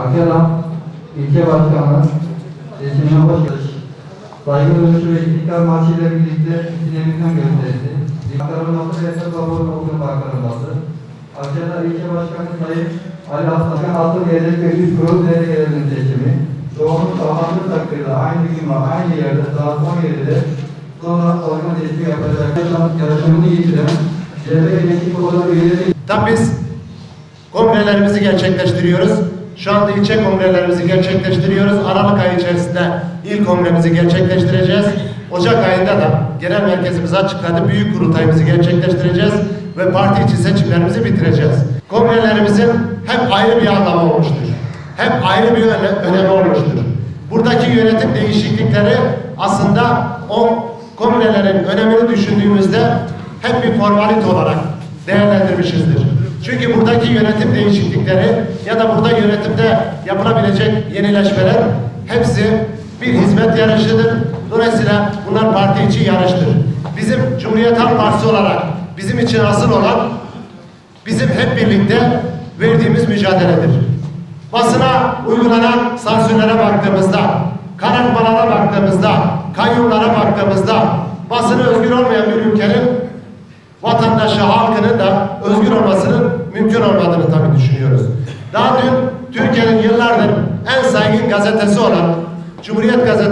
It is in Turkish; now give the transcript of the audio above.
Akyalan İlçe Başkanı seçimine hoş. Saygı duruşu ve istiklal marşı ile birlikte sinemizden gösterdi. Aktarılması ve esnaf raporu okulu aktarılması. Akyalan İlçe Başkanı Sayın Ali Aslan Altın Yedek ve Üst Kurul Delegelerinin seçimi. Çoğunluk sağlandığı takdirde aynı gün ve aynı yerde saat 17'de sonra organ seçimi yapılacak. Yarışımını yitiren CHP Gençlik Kolu üyeleri Tam biz kongrelerimizi gerçekleştiriyoruz. Şu anda ilçe kongrelerimizi gerçekleştiriyoruz. Aralık ayı içerisinde ilk kongremizi gerçekleştireceğiz. Ocak ayında da genel merkezimizi açıkladı. Büyük kurultayımızı gerçekleştireceğiz ve parti içi seçimlerimizi bitireceğiz. Kongrelerimizin hep ayrı bir anlamı olmuştur. Hep ayrı bir öne- önemi olmuştur. Buradaki yönetim değişiklikleri aslında o kongrelerin önemini düşündüğümüzde hep bir formalite olarak değerlendirmişizdir. Çünkü buradaki yönetim değişiklikleri ya da burada yönetimde yapılabilecek yenileşmeler hepsi bir hizmet yarışıdır. Dolayısıyla bunlar parti içi yarıştır. Bizim Cumhuriyet Halk Partisi olarak bizim için asıl olan bizim hep birlikte verdiğimiz mücadeledir. Basına uygulanan sansürlere baktığımızda, karartmalara baktığımızda, kayyumlara baktığımızda basını özgür olmayan bir ülkenin vatandaşı, halkının da Daha dün Türkiye'nin yıllardır en saygın gazetesi olan Cumhuriyet Gazetesi